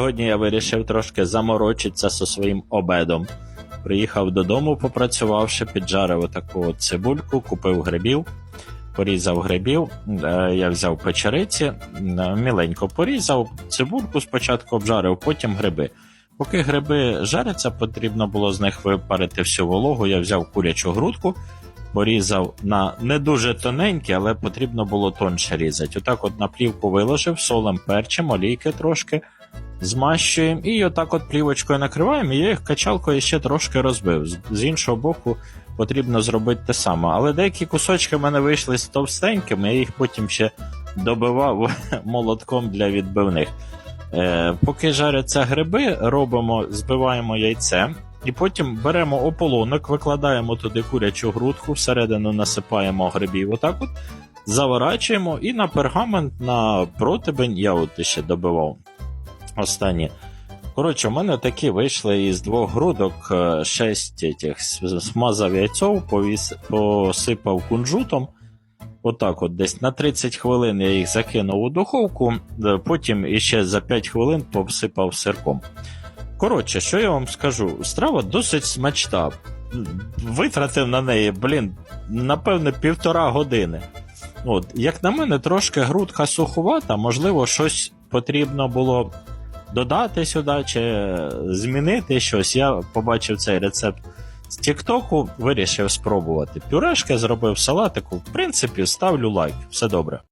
Сьогодні я вирішив трошки заморочитися зі своїм обедом. Приїхав додому, попрацювавши, піджарив таку цибульку, купив грибів, порізав грибів. Е, Я взяв печериці, е, міленько порізав, цибульку спочатку обжарив, потім гриби. Поки гриби жаряться, потрібно було з них випарити всю вологу. Я взяв курячу грудку, порізав на не дуже тоненькі, але потрібно було тонше різати. Отак от на плівку виложив, солем, перчем, олійки трошки змащуємо і отак от плівочкою накриваємо. І я їх качалкою ще трошки розбив. З- іншого боку, потрібно зробити те саме. Але деякі кусочки в мене вийшли з товстенькими, я їх потім ще добивав молотком для відбивних. Е, поки жаряться гриби, робимо, збиваємо яйце. І потім беремо ополонок, викладаємо туди курячу грудку, всередину насипаємо грибів. Отак от заворачуємо і на пергамент, на противень я от ще добивав останні. Коротше, у мене такі вийшли із двох грудок е, шесть этих, с- смазав яйцов, повіс, посипав кунжутом. Отак, от десь на 30 хвилин я їх закинув у духовку, е, потім іще за 5 хвилин посипав сирком. Коротше, що я вам скажу? Страва досить смачна. Витратив на неї, блін, напевне, півтора години. От, як на мене, трошки грудка сухувата, можливо, щось потрібно було додати сюди чи змінити щось. Я побачив цей рецепт з Тіктоку, вирішив спробувати. Пюрешки зробив салатику. В принципі, ставлю лайк. Все добре.